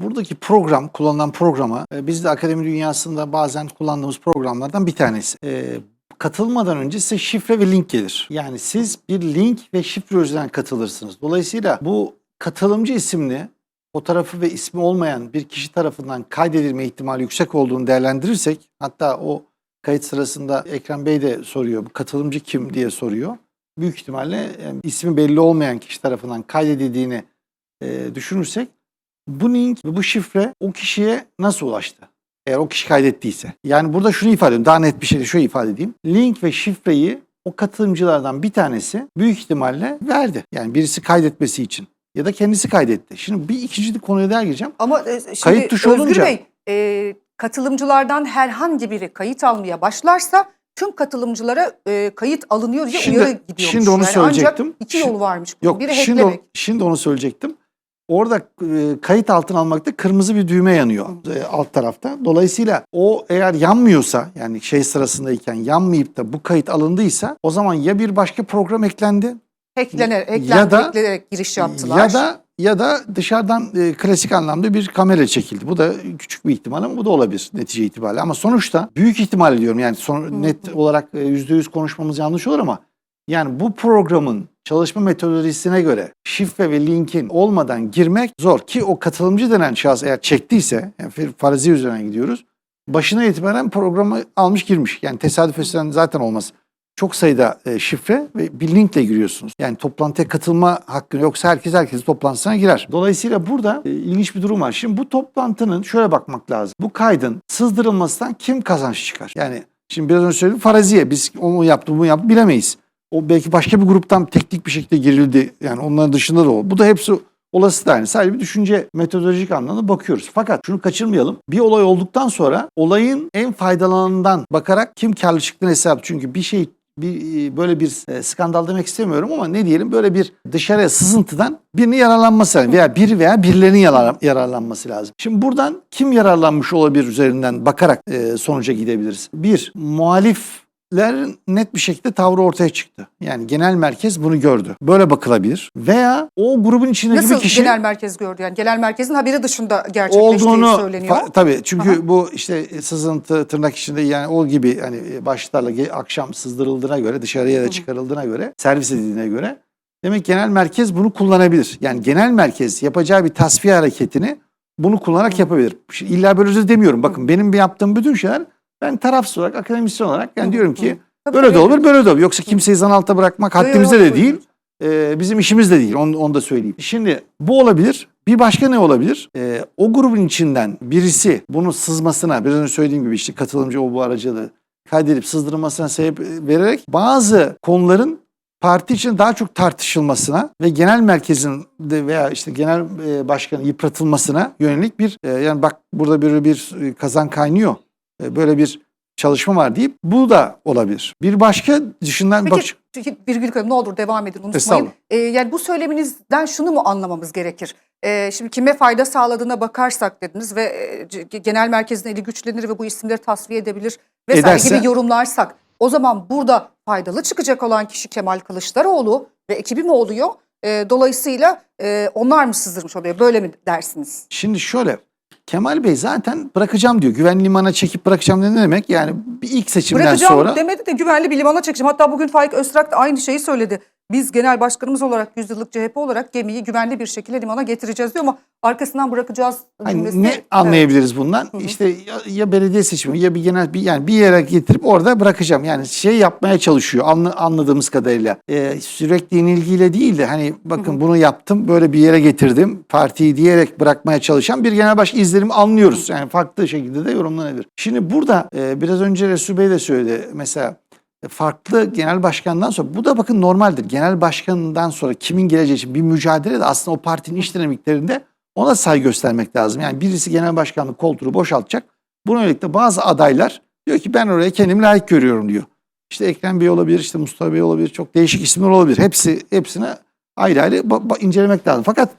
Buradaki program, kullanılan programa e, biz de akademi dünyasında bazen kullandığımız programlardan bir tanesi. E, katılmadan önce size şifre ve link gelir. Yani siz bir link ve şifre üzerinden katılırsınız. Dolayısıyla bu katılımcı isimli fotoğrafı ve ismi olmayan bir kişi tarafından kaydedilme ihtimali yüksek olduğunu değerlendirirsek hatta o kayıt sırasında Ekrem Bey de soruyor bu katılımcı kim diye soruyor. Büyük ihtimalle e, ismi belli olmayan kişi tarafından kaydedildiğini e, düşünürsek bu link ve bu şifre o kişiye nasıl ulaştı? Eğer o kişi kaydettiyse. Yani burada şunu ifade ediyorum. Daha net bir şekilde şöyle ifade edeyim. Link ve şifreyi o katılımcılardan bir tanesi büyük ihtimalle verdi. Yani birisi kaydetmesi için. Ya da kendisi kaydetti. Şimdi bir ikinci konuya daha gireceğim. Ama e, şimdi Kayıt tuşu Özgür olunca- Bey e, katılımcılardan herhangi biri kayıt almaya başlarsa tüm katılımcılara e, kayıt alınıyor diye Şimdi- uyarı gidiyormuş. şimdi onu yani söyleyecektim. Ancak iki yolu varmış. Yok Biri şimdi, hacklemek. şimdi onu söyleyecektim. Orada e, kayıt altına almakta kırmızı bir düğme yanıyor e, alt tarafta. Dolayısıyla o eğer yanmıyorsa yani şey sırasındayken yanmayıp da bu kayıt alındıysa o zaman ya bir başka program eklendi Hacklener, Ya hacklen, da- hacklenerek giriş yaptılar. Ya da ya da dışarıdan e, klasik anlamda bir kamera çekildi. Bu da küçük bir ihtimal ama bu da olabilir netice itibariyle. Ama sonuçta büyük ihtimal diyorum yani son, net olarak e, yüzde yüz konuşmamız yanlış olur ama yani bu programın çalışma metodolojisine göre şifre ve linkin olmadan girmek zor ki o katılımcı denen şahıs eğer çektiyse yani farazi üzerine gidiyoruz. Başına itibaren programı almış girmiş. Yani tesadüf eseren zaten olmaz çok sayıda e, şifre ve bir linkle giriyorsunuz. Yani toplantıya katılma hakkı yoksa herkes herkes toplantısına girer. Dolayısıyla burada e, ilginç bir durum var. Şimdi bu toplantının şöyle bakmak lazım. Bu kaydın sızdırılmasından kim kazanç çıkar? Yani şimdi biraz önce söyledim faraziye biz onu yaptı bunu yaptı bilemeyiz. O belki başka bir gruptan teknik bir şekilde girildi. Yani onların dışında da o. Bu da hepsi olası da aynı. Sadece bir düşünce metodolojik anlamda bakıyoruz. Fakat şunu kaçırmayalım. Bir olay olduktan sonra olayın en faydalananından bakarak kim karlı çıktığını hesap. Çünkü bir şey bir e, böyle bir e, skandal demek istemiyorum ama ne diyelim böyle bir dışarıya sızıntıdan birinin yararlanması lazım veya bir veya birilerinin yarar- yararlanması lazım. Şimdi buradan kim yararlanmış olabilir üzerinden bakarak e, sonuca gidebiliriz. Bir, muhaliflerin net bir şekilde tavrı ortaya çıktı. Yani genel merkez bunu gördü. Böyle bakılabilir. Veya o grubun içindeki Nasıl bir kişi genel merkez gördü? Yani genel merkezin haberi dışında gerçekleştiği olduğunu söyleniyor. tabii çünkü Aha. bu işte sızıntı tırnak içinde yani o gibi hani başlarla akşam sızdırıldığına göre dışarıya da çıkarıldığına göre servis edildiğine göre demek genel merkez bunu kullanabilir. Yani genel merkez yapacağı bir tasfiye hareketini bunu kullanarak yapabilir. Şimdi illa böyle de demiyorum. Bakın benim yaptığım bütün şeyler ben tarafsız olarak akademisyen olarak yani diyorum ki Tabii, böyle de olur böyle de olur. Yoksa kimseyi zan alta bırakmak yo, de değil. Ee, bizim işimiz de değil. Onu, onu da söyleyeyim. Şimdi bu olabilir. Bir başka ne olabilir? Ee, o grubun içinden birisi bunun sızmasına, biraz önce söylediğim gibi işte katılımcı o bu aracılığı kaydedip sızdırılmasına sebep vererek bazı konuların parti için daha çok tartışılmasına ve genel merkezin de veya işte genel e, başkanın yıpratılmasına yönelik bir e, yani bak burada böyle bir e, kazan kaynıyor. E, böyle bir çalışma var deyip bu da olabilir. Bir başka dışından Peki bakış çünkü virgül koyayım ne olur devam edin unutmayın. Ee, yani bu söyleminizden şunu mu anlamamız gerekir? Ee, şimdi kime fayda sağladığına bakarsak dediniz ve e, genel merkezin eli güçlenir ve bu isimleri tasfiye edebilir vesaire Ederse- gibi yorumlarsak o zaman burada faydalı çıkacak olan kişi Kemal Kılıçdaroğlu ve ekibi mi oluyor? Ee, dolayısıyla e, onlar mı sızdırmış oluyor? Böyle mi dersiniz? Şimdi şöyle Kemal Bey zaten bırakacağım diyor. Güvenli limana çekip bırakacağım ne demek? Yani bir ilk seçimden Bırakacağım sonra demedi de güvenli bir limana çekeceğim. Hatta bugün Faik Öztrak da aynı şeyi söyledi. Biz genel başkanımız olarak, yüzyıllık CHP olarak gemiyi güvenli bir şekilde limana getireceğiz diyor ama arkasından bırakacağız Hani cümlesi- ne Evet. anlayabiliriz bundan? İşte ya, ya belediye seçimi ya bir genel bir yani bir yere getirip orada bırakacağım. Yani şey yapmaya çalışıyor anla- anladığımız kadarıyla. Ee, sürekli yenilgiyle değil de hani bakın bunu yaptım böyle bir yere getirdim partiyi diyerek bırakmaya çalışan bir genel başkan izlerimi anlıyoruz. Yani farklı şekilde de yorumlanabilir. Şimdi burada e, biraz önce Resul Bey de söyledi mesela farklı genel başkandan sonra bu da bakın normaldir. Genel başkanından sonra kimin geleceği için bir mücadele de aslında o partinin iç dinamiklerinde ona saygı göstermek lazım. Yani birisi genel başkanlık koltuğu boşaltacak. Buna yönelik bazı adaylar diyor ki ben oraya kendimi layık görüyorum diyor. İşte Ekrem Bey olabilir, işte Mustafa Bey olabilir, çok değişik isimler olabilir. Hepsi hepsine ayrı ayrı incelemek lazım. Fakat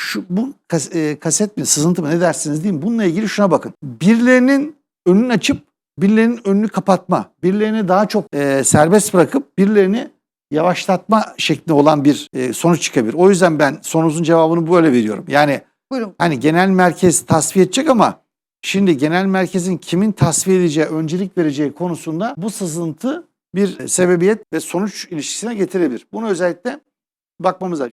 şu bu kas- e, kaset mi, sızıntı mı ne dersiniz diyeyim. Bununla ilgili şuna bakın. Birilerinin önünü açıp birilerinin önünü kapatma, birilerini daha çok e, serbest bırakıp birilerini yavaşlatma şeklinde olan bir e, sonuç çıkabilir. O yüzden ben sorunuzun cevabını böyle veriyorum. Yani Buyurun. Hani genel merkez tasfiye edecek ama şimdi genel merkezin kimin tasfiye edeceği, öncelik vereceği konusunda bu sızıntı bir sebebiyet ve sonuç ilişkisine getirebilir. Bunu özellikle bakmamız lazım.